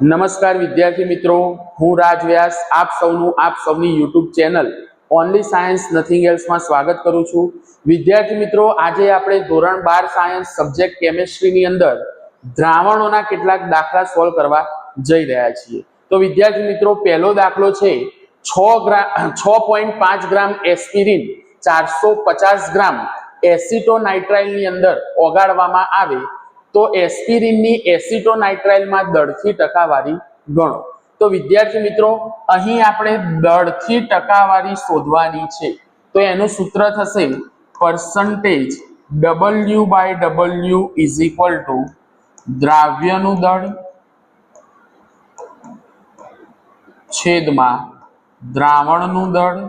નમસ્કાર વિદ્યાર્થી મિત્રો, હું રાજ વ્યાસ, આપ સૌનું, આપ સૌની YouTube channel only science nothing એલ્સમાં સ્વાગત કરું છું. વિદ્યાર્થી મિત્રો, આજે આપણે ધોરણ બાર સાયન્સ સબ્જેક્ટ કેમેસ્ટ્રીની અંદર દ્રાવણોના કેટલાક દાખલા સોલ્વ કરવા જઈ રહ્યા છીએ. તો વિદ્યાર્થી મિત્રો, પહેલો દાખલો છે, છ ગ્રામ છ પોઈન્ટ પાંચ ગ્રામ એસ્પિરિન ચારસો પચાસ ગ્રામ એસિટોનાઇટ્રાઇલની અંદર ઓગાળવામાં આવે તો એસ્પિરિનની એસિટોનાઇટ્રાઇલમાં દળથી ટકાવારી ગણો. તો વિદ્યાર્થી મિત્રો, અહીં આપણે દળથી ટકાવારી શોધવાની છે. તો એનું સૂત્ર થશે percentage W by W is equal to દ્રાવ્યનું દળ છેદમાં દ્રાવણનું દળ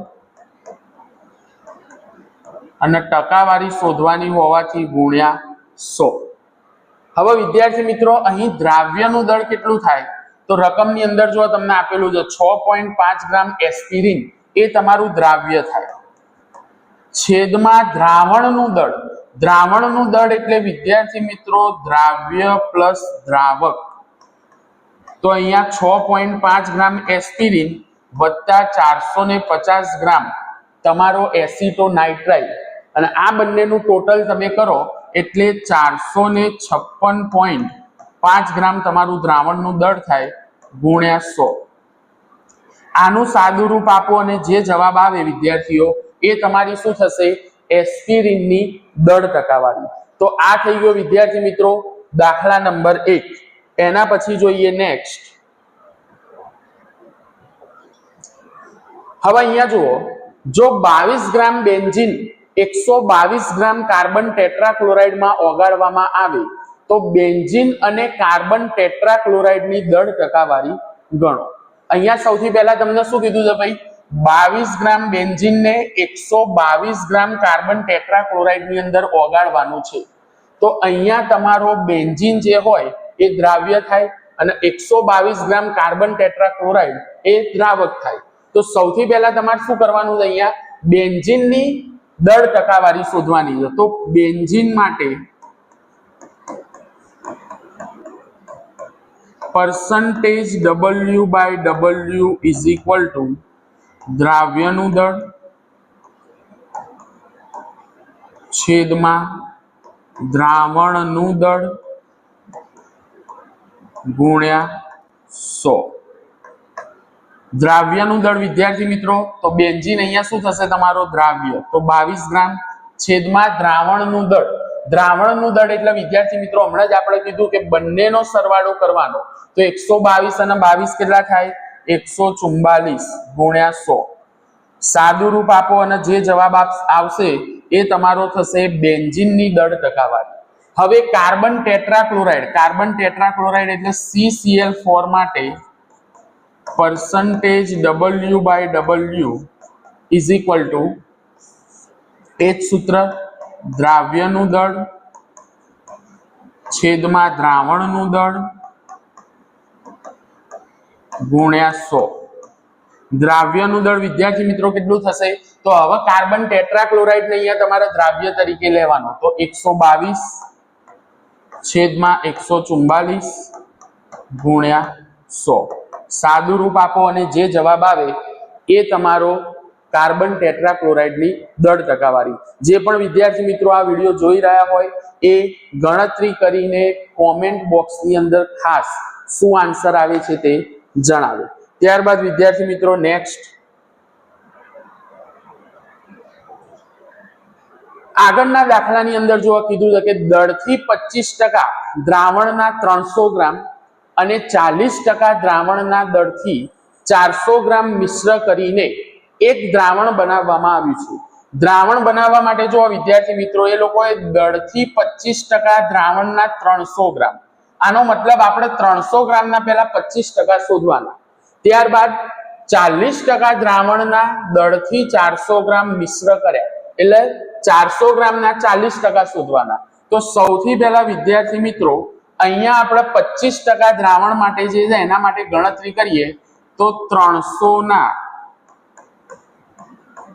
અને ટકાવારી શોધવાની હોવાથી ગુણ્યા સો. હવે વિદ્યાર્થી મિત્રો, અહીં દ્રાવ્યનું દળ કેટલું થાય? તો રકમની અંદર જો તમને આપેલું છે, છ પોઈન્ટ પાંચ ગ્રામ એસ્પિરિન, એ તમારું દ્રાવ્ય થાય. છેદમાં દ્રાવણનું દળ. દ્રાવણનું દળ એટલે વિદ્યાર્થી મિત્રો, દ્રાવ્ય પ્લસ દ્રાવક. તો અહીંયા છ પોઈન્ટ પાંચ ગ્રામ એસ્પિરિન વત્તા ચારસો ને પચાસ ગ્રામ તમારો એસિટો એસિટોનાઇટ્રાઇલ અને આ બંનેનું ટોટલ તમે કરો એટલે ચારસો ને છપ્પન પોઈન્ટ પાંચ ગ્રામ તમારું દ્રાવણનું દળ થાય ગુણ્યા સો. આનું સાદું રૂપ આપો અને જે જવાબ આવે વિદ્યાર્થીઓ, એ તમારી શું થશે? એસ્પિરિનની દળ ટકાવારી. તો આ થઈ ગયો વિદ્યાર્થી મિત્રો દાખલા નંબર એક. એના પછી જોઈએ નેક્સ્ટ. હવે અહીંયા જુઓ, જો બાવીસ ગ્રામ બેન્ઝીન એકસો બાવીસ ગ્રામ કાર્બન ટેટ્રાક્લોરાઇડમાં ઓગાળવામાં આવે તો બેન્ઝીન અને કાર્બન ટેટ્રાક્લોરાઇડની દળ ટકાવારી ગણો. અહીંયા સૌથી પહેલા તમને શું કીધું છે ભાઈ? બાવીસ ગ્રામ બેન્ઝીનને એકસો બાવીસ ગ્રામ કાર્બન ટેટ્રાક્લોરાઇડની અંદર ઓગાળવાનું છે. તો અહીંયા તમારો બેન્ઝીન જે હોય એ દ્રાવ્ય થાય અને એકસો બાવીસ ગ્રામ કાર્બન ટેટ્રાક્લોરાઇડ એ દ્રાવક થાય. તો સૌથી પહેલા તમારે શું કરવાનું છે અહીંયા? બેન્ઝીનની દળ ટકાવારી શોધવાની છે. તો બેન્ઝિન માટે percentage W by W is equal to દ્રાવ્યનું દળ છેદમાં દ્રાવણનું દળ ગુણ્યા સો. દ્રાવ્યનું દળ, વિદ્યાર્થી મિત્રો, તો બેન્ઝીન અહીંયા શું થશે તમારો દ્રાવ્ય? તો બાવીસ ગ્રામ છેદમાં દ્રાવણનું દળ. દ્રાવણનું દળ એટલે, વિદ્યાર્થી મિત્રો, હમણાં જ આપણે કીધું કે બંનેનો સરવાળો કરવાનો. તો એકસો બાવીસ અને બાવીસ કેટલા થાય? એકસો ચુમ્બાલીસ ગુણ્યા સો. સાદું રૂપ આપો અને જે જવાબ આવશે એ તમારો થશે બેન્ઝીનની દળ ટકાવારી. હવે કાર્બન ટેટ્રાક્લોરાઇડ. કાર્બન ટેટ્રાક્લોરાઇડ એટલે CCl ફોર માટે percentage W by W is equal to એ જ સૂત્ર દ્રાવ્યનું દળ છેદમાં દ્રાવણનું દળ ગુણ્યા સો. દ્રાવ્યનું દળ, વિદ્યાર્થી મિત્રો, કેટલું થશે? તો હવે કાર્બન ટેટ્રાક્લોરાઇડ અહીંયા તમારે દ્રાવ્ય તરીકે લેવાનો. તો એકસો બાવીસ છેદમાં એકસો ચુમ્બાલીસ ગુણ્યા સો. સાદું રૂપ આપો અને જે જવાબ આવે એ તમારો કાર્બન ટેટ્રાક્લોરાઇડની દળ ટકાવારી. જે પણ વિદ્યાર્થી મિત્રો આ વીડિયો જોઈ રહ્યા હોય, એ ગણતરી કરીને કોમેન્ટ બોક્સની અંદર ખાસ શું આન્સર આવે છે તે જણાવે. ત્યારબાદ વિદ્યાર્થી મિત્રો નેક્સ્ટ આગળના દાખલાની અંદર જો કીધું છે કે દળથી પચીસ ટકા દ્રાવણના ત્રણસો ગ્રામ અને ચાલીસ ટકા દ્રાવણના દળથી ચારસો ગ્રામ મિશ્ર કરીને એક દ્રાવણ બનાવવામાં આવ્યું છે. દ્રાવણ બનાવવા માટે જો વિદ્યાર્થી મિત્રો, એ લોકોએ દળથી પચીસ ટકા દ્રાવણના ત્રણસો ગ્રામ. આનો મતલબ આપણે ત્રણસો ગ્રામના પહેલા પચીસ ટકા શોધવાના. ત્યારબાદ ચાલીસ ટકા દ્રાવણના દળથી ચારસો ગ્રામ મિશ્ર કર્યા. એટલે ચારસો ગ્રામના ચાલીસ ટકા શોધવાના. તો સૌથી પહેલા વિદ્યાર્થી મિત્રો અહીંયા આપણે પચીસ ટકા દ્રાવણ માટે જે છે એના માટે ગણતરી કરીએ તો ત્રણસો ના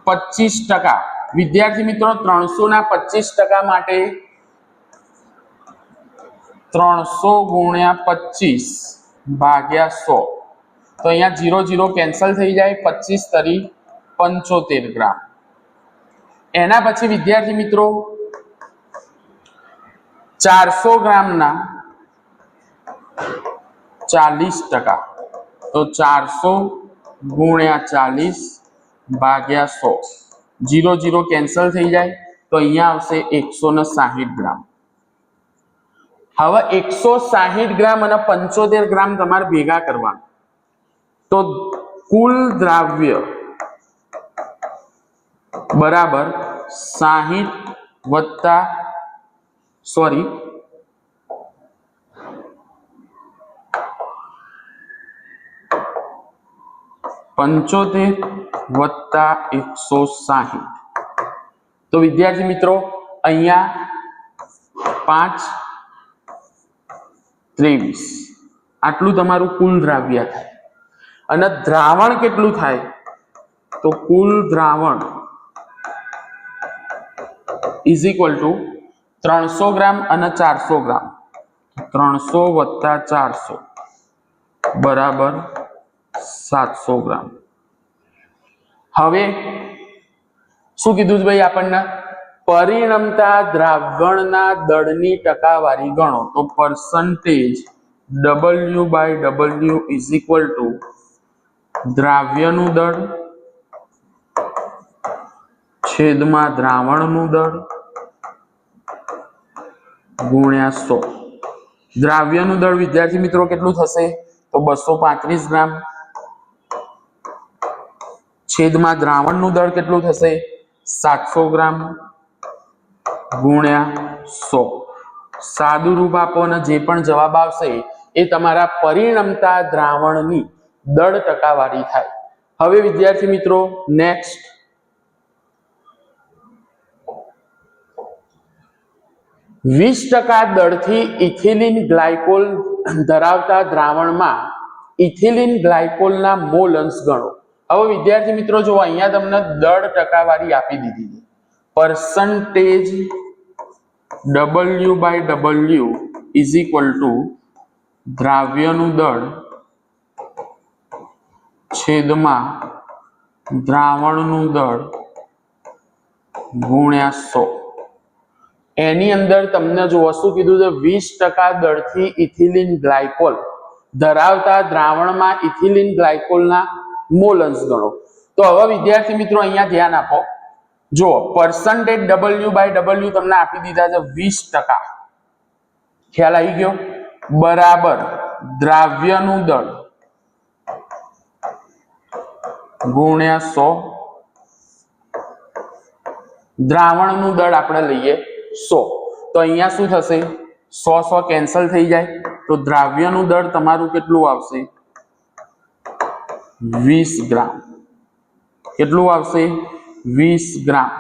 પચીસ ટકા. વિદ્યાર્થી મિત્રો ત્રણસો ના પચીસ ટકા માટે ત્રણસો ગુણ્યા પચીસ ભાગ્યા સો. તો અહીંયા જીરો જીરો કેન્સલ થઈ જાય પચીસ તરી પંચોતેર ગ્રામ. એના પછી વિદ્યાર્થી મિત્રો, ચારસો ગ્રામના ચાલીસ ટકા તો ચારસો ગુણ્યા ચાલીસ ભાગ્યા સો જીરો જીરો કેન્સલ થઈ જાય તો અહીંયા આવશે એકસો ને સાહીઠ ગ્રામ હવે એકસો સાહીઠ ગ્રામ અને પંચોતેર ગ્રામ તમારે ભેગા કરવા તો કુલ દ્રાવ્ય બરાબર સાહીઠ વત્તા સોરી પંચોતેર વત્તા એકસો સાહીઠ. તો વિદ્યાર્થી મિત્રો, અહીંયા પાંચ ત્રેવીસ. આટલું તમારું કુલ દ્રાવ્ય થાય. અને દ્રાવણ કેટલું થાય? તો કુલ દ્રાવણ ઇઝ ઇક્વલ ટુ ત્રણસો ગ્રામ અને ચારસો ગ્રામ. ત્રણસો વત્તા ચારસો. બરાબર? સાતસો ગ્રામ. હવે, શું કીધું છે ભાઈ આપણને? પરિણમતા દ્રાવણના દળની ટકાવારી ગણો તો percentage W by W is equal to દ્રાવ્યનું દળ, છેદમાં દ્રાવણનું દળ, ગુણ્યા સો. દ્રાવ્યનું દળ, વિદ્યાર્થી મિત્રો, કેટલું થશે? તો બસો પાંત્રીસ ગ્રામ. છેદમાં દ્રાવણનું દળ કેટલું થશે? સાતસો ગ્રામ ગુણ્યા સો. સાદું રૂપ આપો અને જે પણ જવાબ આવશે, એ તમારા પરિણમતા દ્રાવણની દળ ટકાવારી થાય. હવે વિદ્યાર્થી મિત્રો નેક્સ્ટ વીસ ટકા દળથી ઇથિલિન ગ્લાયકોલ ધરાવતા દ્રાવણમાં ઇથિલિન ગ્લાયકોલના મોલ અંશ ગણો. હવે વિદ્યાર્થી મિત્રો જો અહીંયા તમને દળ ટકાવારી આપી દીધી છે. Percentage W by W is equal to દ્રાવ્યનું દળ છેદમાં દ્રાવણનું દળ ગુણ્યા સો. એની અંદર તમને જો શું કીધું છે? વીસ ટકા દળથી ઇથિલિન ગ્લાયકોલ ધરાવતા દ્રાવણમાં ઇથિલિન ગ્લાયકોલના મોલ અંશ ગણો. તો હવે વિદ્યાર્થી મિત્રો અહીંયા ધ્યાન આપો. જો પર્સન્ટેજ ડબલ્યુ બાય ડબલ્યુ તમને આપી દીધા છે વીસ ટકા. ખ્યાલ આવી ગયો? બરાબર. દ્રાવ્યનું દળ. ગુણ્યા સો. દ્રાવણનું દળ આપણે લઈએ સો. તો અહીંયા શું થશે? સો સો કેન્સલ થઈ જાય. તો દ્રાવ્યનું દળ તમારું કેટલું આવશે? વીસ ગ્રામ. કેટલું આવશે? વીસ ગ્રામ.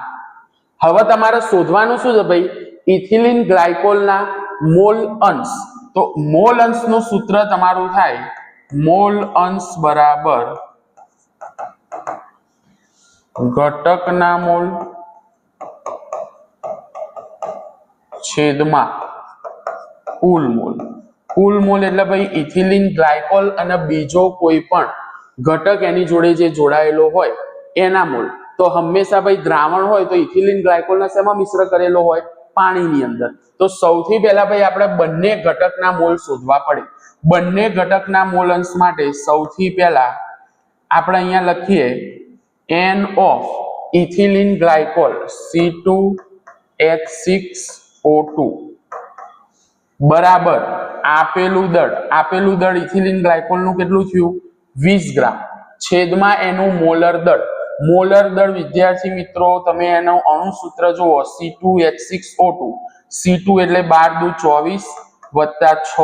હવે તમારે શોધવાનું શું છે ભાઈ? ઇથિલિન ગ્લાયકોલના મોલ અંશ. તો મોલ અંશનું સૂત્ર તમારું થાય મોલ અંશ બરાબર ઘટકના મોલ છેદમાં કુલ મોલ. કુલ મોલ એટલે ભાઈ ઇથિલિન ગ્લાયકોલ અને બીજો કોઈ પણ ઘટક એની જોડે જે જોડાયેલો હોય, એના મોલ તો હંમેશા ભાઈ દ્રાવણ હોય તો ઇથિલિન ગ્લાયકોલના શેમાં મિશ્ર કરેલો હોય? પાણીની અંદર. તો સૌથી પહેલા ભાઈ આપણે બંને ઘટકના મોલ શોધવા પડે. બંને ઘટકના મોલ અંશ માટે સૌથી પહેલા આપણે અહીંયા લખીએ N of ethylene glycol C two H six O two બરાબર. આપેલું દળ. આપેલું દળ ઇથિલિન ગ્લાયકોલનું કેટલું થયું? વીસ ગ્રામ. છેદમાં એનું મોલર દળ. મોલર દળ, વિદ્યાર્થી મિત્રો, તમે એનું અણુસૂત્ર જુઓ. C two H six O two C two એટલે બાર દુ ચોવીસ વત્તા છ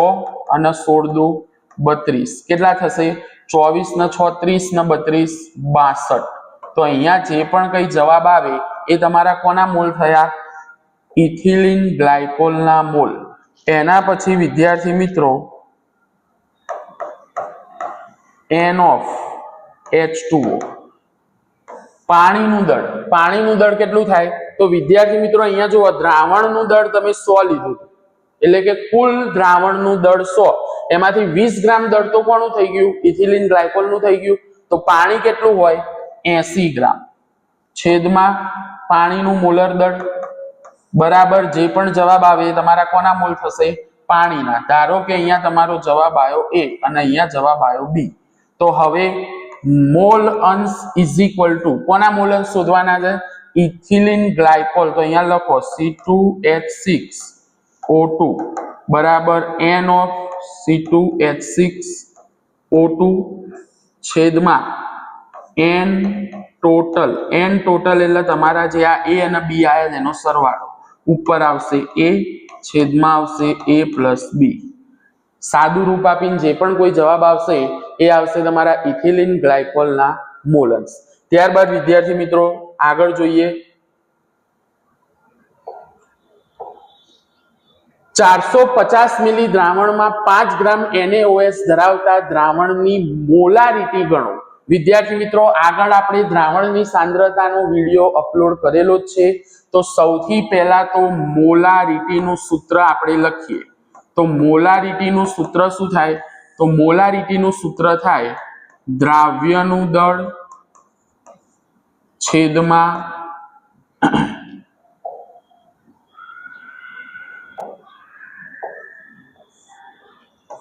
અને સોળ દુ બત્રીસ. કેટલા થશે? ચોવીસ ને છત્રીસ ને બત્રીસ, બાસઠ. તો અહીંયા જે પણ કઈ જવાબ આવે, એ તમારા કોના મોલ થયા? ઇથિલિન ગ્લાયકોલના મોલ. એના પછી વિદ્યાર્થી મિત્રો એન ઓફ એચ ટુઓ પાણીનું દળ. પાણીનું દળ કેટલું થાય? તો વિદ્યાર્થી મિત્રો અહીંયા જુઓ, દ્રાવણનું દળ તમે સો લીધું એટલે કે કુલ દ્રાવણનું દળ સો. એમાંથી વીસ ગ્રામ દળ તો કોનું થઈ ગયું? ઇથિલિન ગ્લાયકોલનું થઈ ગયું. તો પાણી કેટલું હોય? એસી ગ્રામ. છેદમાં પાણીનું મોલર દળ. બરાબર, જે પણ જવાબ આવે તમારા કોના મોલ થશે? પાણીના. ધારો કે અહીંયા તમારો જવાબ આવ્યો એ અને અહીંયા જવાબ આવ્યો બી. તો હવે મોલ અંશ ઇઝ ઇક્વલ ટુ કોના મોલ અંશ શોધવાના છે? ઇથિલિન ગ્લાયકોલ તો અહીંયા લખો C two H six O two બરાબર N of C two H six O two છેદમાં એન ટોટલ એન ટોટલ એટલે તમારા જે આ એ અને બી આવ્યા એનો સરવાળો. ઉપર આવશે એ છેદમાં આવશે એ પ્લસ બી સાદું રૂપ આપીને જે પણ કોઈ જવાબ આવશે એ આવશે તમારા ઇથિલિન ગ્લાયકોલના મોલન્સ. ત્યારબાદ વિદ્યાર્થી મિત્રો, આગળ જોઈએ. ચારસો પચાસ મિલી દ્રાવણમાં પાંચ ગ્રામ NaOH ધરાવતા દ્રાવણની મોલારિટી ગણો. વિદ્યાર્થી મિત્રો, આગળ આપણે દ્રાવણની સાંદ્રતાનો વીડિયો અપલોડ કરેલો જ છે. તો સૌથી પહેલા તો મોલારિટીનું સૂત્ર આપણે લખીએ. તો મોલારિટીનું સૂત્ર શું થાય? તો મોલારિટીનું સૂત્ર થાય દ્રાવ્યનું દળ છેદમાં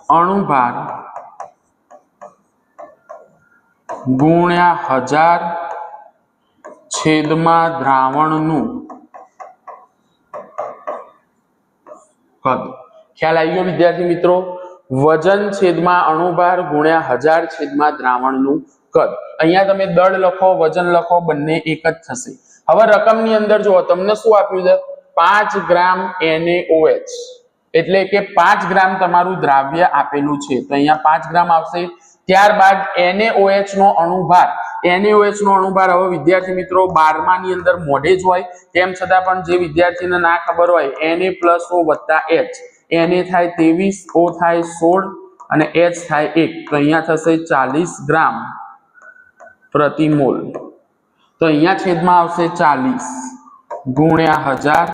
અણુભાર ગુણ્યા હજાર છેદમાં દ્રાવણનું કદ ખ્યાલ આવી ગયો વિદ્યાર્થી મિત્રો? વજન છેદમાં અણુભાર ગુણ્યા હજાર છેદમાં દ્રાવણનું કદ. અહીંયા તમે દળ લખો, વજન લખો, બંને એક જ થશે. હવે રકમની અંદર જુઓ, તમને શું આપ્યું છે? પાંચ ગ્રામ NaOH એટલે કે પાંચ ગ્રામ તમારું દ્રાવ્ય આપેલું છે. તો અહીંયા પાંચ ગ્રામ આવશે. ત્યારબાદ NaOH નો અણુભાર. NaOH નો અણુભાર હવે વિદ્યાર્થી મિત્રો બારમાની અંદર મોઢે જ હોય. તેમ છતાં પણ જે વિદ્યાર્થીને ના ખબર હોય Na પ્લસ ઓ વત્તા H. Na થાય ત્રેવીસ, ઓ થાય સોળ અને એચ થાય એક. તો અહીંયા થશે ચાલીસ ગ્રામ પ્રતિ મોલ. તો અહીંયા છેદમાં આવશે ચાલીસ ગુણ્યા હજાર.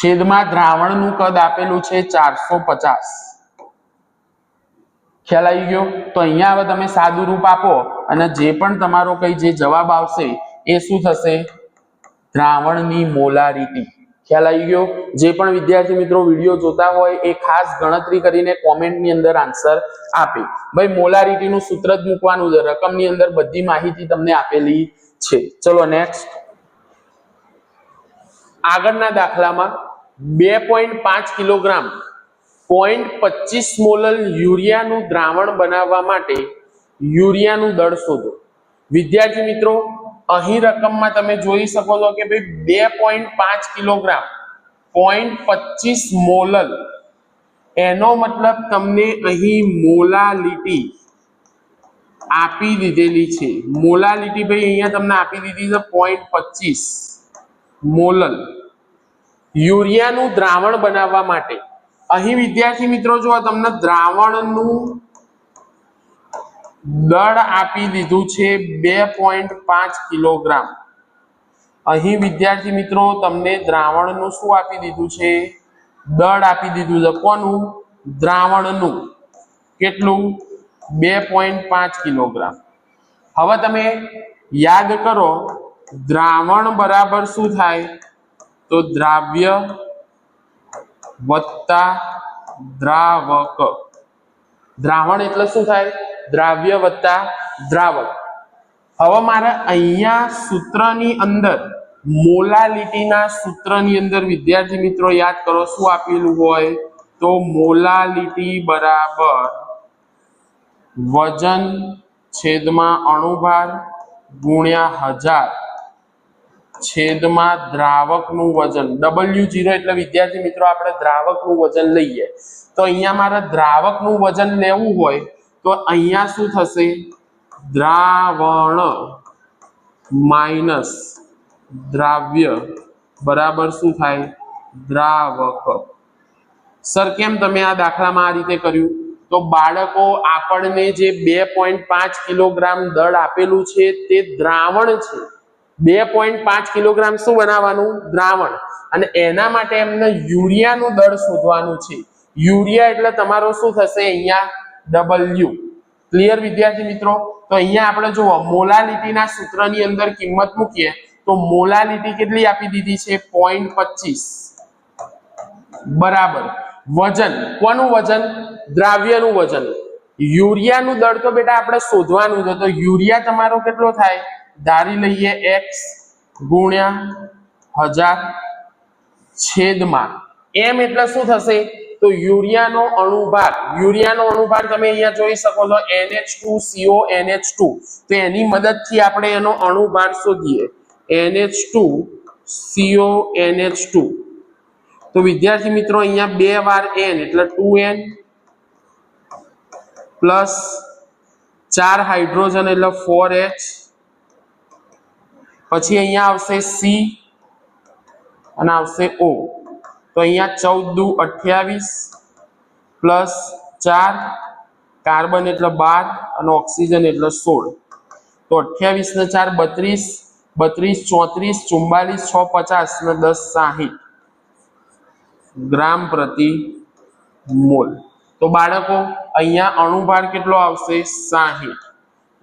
છેદમાં દ્રાવણનું કદ આપેલું છે ચારસો પચાસ. ખ્યાલ આવી ગયો? તો અહીંયા હવે તમે સાદું રૂપ આપો અને જે પણ તમારો કઈ જે જવાબ આવશે એ શું થશે? દ્રાવણની મોલારિટી. ખ્યાલ આવી ગયો. જે પણ વિદ્યાર્થી મિત્રો વીડિયો જોતા હોય એ ખાસ ગણતરી કરીને કોમેન્ટની અંદર આન્સર આપે. ભાઈ, મોલારિટીનું સૂત્ર જ મૂકવાનું છે. રકમની અંદર બધી માહિતી તમને આપેલી છે. ચલો નેક્સ્ટ આગળના દાખલામાં બે પોઈન્ટ પાંચ કિલોગ્રામ પોઈન્ટ પચીસ મોલલ યુરિયાનું દ્રાવણ બનાવવા માટે યુરિયાનું દળ શોધો. વિદ્યાર્થી મિત્રો અહીં રકમમાં તમે જોઈ શકો છો કે ભાઈ બે પોઈન્ટ પાંચ કિલોગ્રામ પોઈન્ટ પચીસ મોલલ. એનો મતલબ તમને અહીં મોલાલિટી આપી દીધેલી છે. મોલાલિટી ભાઈ અહીંયા તમને આપી દીધી છે પોઈન્ટ પચીસ મોલલ. યુરિયાનું દ્રાવણ બનાવવા માટે. અહીં વિદ્યાર્થી મિત્રો જો તમને દ્રાવણનું દળ આપી દીધું છે બે પોઈન્ટ પાંચ કિલોગ્રામ. અહીં વિદ્યાર્થી મિત્રો, તમને દ્રાવણનું શું આપી દીધું છે? દળ આપી દીધું છે કોનું દ્રાવણનું. કેટલું? બે પોઈન્ટ પાંચ કિલોગ્રામ. હવે તમે યાદ કરો, દ્રાવણ બરાબર શું થાય? તો દ્રાવ્ય વત્તા દ્રાવક. દ્રાવણ એટલે શું થાય? દ્રાવ્ય વત્તા દ્રાવક. હવે મારે અહીંયા સૂત્રની અંદર, મોલાલિટીના સૂત્રની અંદર વિદ્યાર્થી મિત્રો યાદ કરો, શું આપેલું હોય? તો મોલાલિટી બરાબર વજન છેદમાં અણુભાર ગુણ્યા હજાર છેદમાં દ્રાવકનું વજન. ડબલ્યુ જીરો એટલે વિદ્યાર્થી મિત્રો આપણે દ્રાવકનું વજન લઈએ. તો અહીંયા મારે દ્રાવકનું વજન લેવું હોય તો અહીંયા શું થશે? દ્રાવણ માઇનસ દ્રાવ્ય બરાબર શું થાય? દ્રાવક. સર, કેમ તમે આ દાખલામાં આ રીતે કર્યું? તો બાળકો, આપણને જે બે પોઈન્ટ પાંચ કિલોગ્રામ દળ આપેલું છે તે દ્રાવણ છે. બે પોઈન્ટ પાંચ કિલોગ્રામ શું બનાવવાનું? દ્રાવણ. અને એના માટે એમને યુરિયાનું દળ શોધવાનું છે. યુરિયા એટલે તમારો શું થશે અહીંયા? ડબલ્યુ ક્લિયર વિદ્યાર્થી મિત્રો? તો અહીંયા આપણે જુઓ, મોલાલિટીના સૂત્રની અંદર કિંમત મૂકીએ, તો મોલાલિટી કેટલી આપી દીધી છે? પોઈન્ટ પચીસ. બરાબર. વજન. કોનું વજન? દ્રાવ્યનું વજન. યુરિયાનું દળ તો બેટા આપણે શોધવાનું છે. તો યુરિયા તમારો કેટલો થાય? ધારી લઈએ એક્સ ગુણ્યા હજાર છેદમાં. એમ એટલે શું થશે? તો યુરિયાનો અણુભાર યુરિયાનો અણુભાર તમે અહીંયા જોઈ શકો છો NH2CO NH2 તો એની મદદથી આપણે એનો અણુભાર શોધીએ. NH2 CO NH2 તો વિદ્યાર્થી મિત્રો, અહીંયા બે વાર n એટલે 2n પ્લસ ચાર હાઇડ્રોજન, એટલે 4h પછી અહીંયા આવશે C અને આવશે O તો અહીંયા ચૌદ દુ અઠ્યાવીસ પ્લસ ચાર કાર્બન એટલે બાર અને ઓક્સિજન એટલે સોળ. તો અઠ્યાવીસ ને ચાર બત્રીસ બત્રીસ ચોત્રીસ ચુમ્બાલીસ છ પચાસ ને દસ સાહીઠ. ગ્રામ પ્રતિ મોલ. તો બાળકો, અહીંયા અણુભાર કેટલો આવશે? સાહીઠ.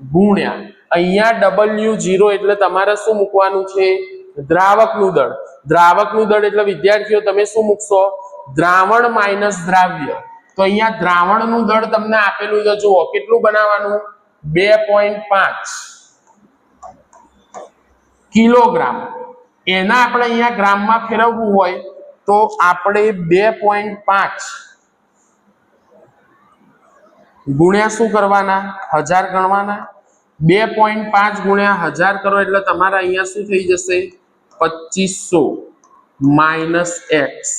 ગુણ્યા. અહીંયા ડબલ્યુ જીરો એટલે તમારે શું મૂકવાનું છે? દ્રાવકનું દળ. દ્રાવકનું દળ એટલે વિદ્યાર્થીઓ, તમે શું મૂકશો? દ્રાવણ માઇનસ દ્રાવ્ય. તો અહીંયા દ્રાવણનું દળ તમને આપેલું છે, જુઓ, કેટલું બનાવવાનું? બે પોઈન્ટ પાંચ કિલોગ્રામ. એના આપણે અહીંયા ગ્રામમાં ફેરવવું હોય તો આપણે બે પોઈન્ટ પાંચ ગુણ્યા શું કરવાના? હજાર ગણવાના. બે પોઈન્ટ પાંચ ગુણ્યા હજાર કરો એટલે તમારા અહીંયા શું થઈ જશે? પચીસો માઇનસ એક્સ.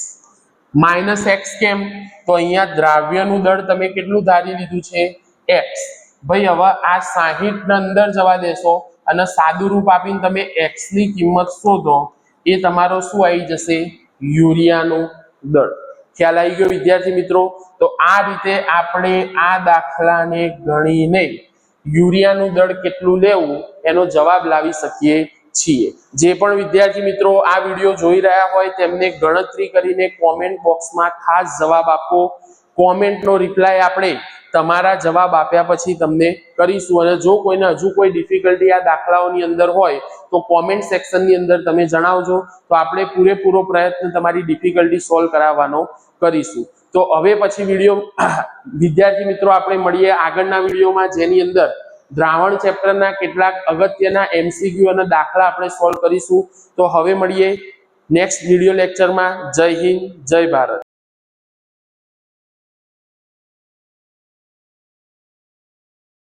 માઇનસ એક્સ કેમ? તો અહીંયા દ્રાવ્યનું દળ તમે કેટલું ધારી લીધું છે? એક્સ. ભાઈ, હવે આ સાહીઠ અંદર જવા દેશો અને સાદું રૂપ આપીને તમે એક્સની કિંમત શોધો, એ તમારો શું આવી જશે? યુરિયાનું દળ. ખ્યાલ આવી ગયો વિદ્યાર્થી મિત્રો? તો આ રીતે આપણે આ દાખલાને ગણીને યુરિયાનું દળ કેટલું લેવું, એનો જવાબ લાવી શકીએ છીએ. જે પણ વિદ્યાર્થી મિત્રો આ વીડિયો જોઈ રહ્યા હોય તેમને ગણતરી કરીને કોમેન્ટ બોક્સમાં ખાસ જવાબ આપો. કોમેન્ટનો રિપ્લાય આપણે તમારા જવાબ આપ્યા પછી તમને કરીશું. અને જો કોઈને હજુ કોઈ ડિફિકલ્ટી આ દાખલાઓની અંદર હોય, તો કોમેન્ટ સેક્શનની અંદર તમે જણાવજો. તો આપણે પૂરેપૂરો પ્રયત્ન તમારી ડિફિકલ્ટી સોલ્વ કરાવવાનો કરીશું. તો હવે પછી વીડિયો, વિદ્યાર્થી મિત્રો, આપણે મળીએ આગળના વિડીયોમાં જેની અંદર દ્રાવણ ચેપ્ટરના કેટલાક અગત્યના એમસીક્યુ અને દાખલા આપણે સોલ્વ કરીશું. તો હવે મળીએ નેક્સ્ટ વીડિયો લેક્ચરમાં જય હિન્દ, જય ભારત.